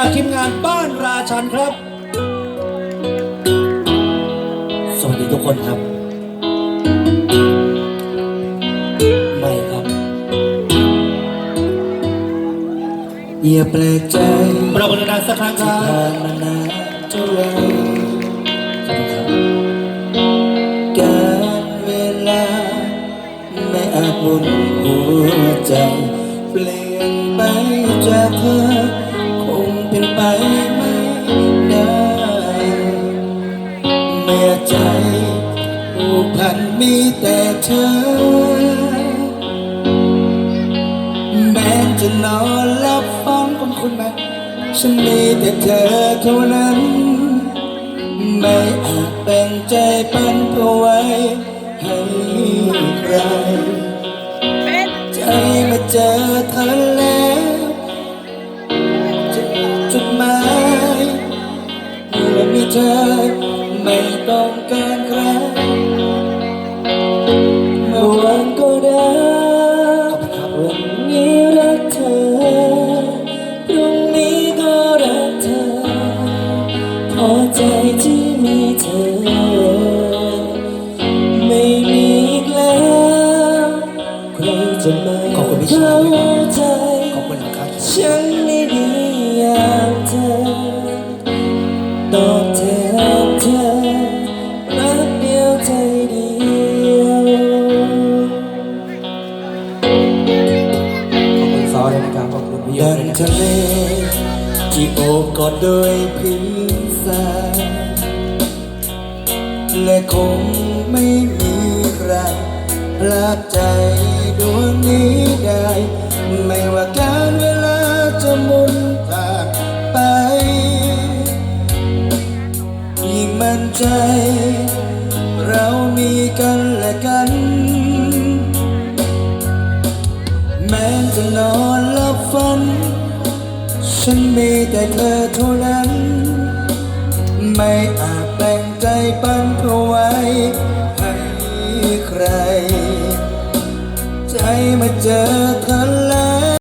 จากทีมงานบ้านราชันครับ สวัสดีทุกคนครับ ไม่ครับ อย่าแปลกใจเราบรรดาสักครั้งครับนมานานเท่าไรการเวลา ไม่อาจหมุนหัวใจ เปลี่ยนไปจากเธอ ไม่ได้เมื่อใจผูกพันมีแต่เธอ แม้จะนอนหลับฝันของคุณไหมฉันมีแต่เธอเท่านั้น ไม่อาจแบ่งใจปันเอาไว้ให้ใครใจมาเจอเธอ จดหมายเมื่อมีเธอไม่ต้องการใคร ตอบแทนเธอรักเดียวใจเดียว ขอบคุณซอเลยนะครับ ขอบคุณพี่โยดัด้งวยนะคทะบเลที่โอบกอดด้วยพื้นทรายและคงไม่มีใครพลากใจดวงนี้ ใจ เรามีกันและกัน แม้จะนอนหลับฝัน ฉันมีแต่เธอเท่านั้น ไม่อาจแบ่งใจปันเอาไว้ให้ใคร ใจมาเจอเธอ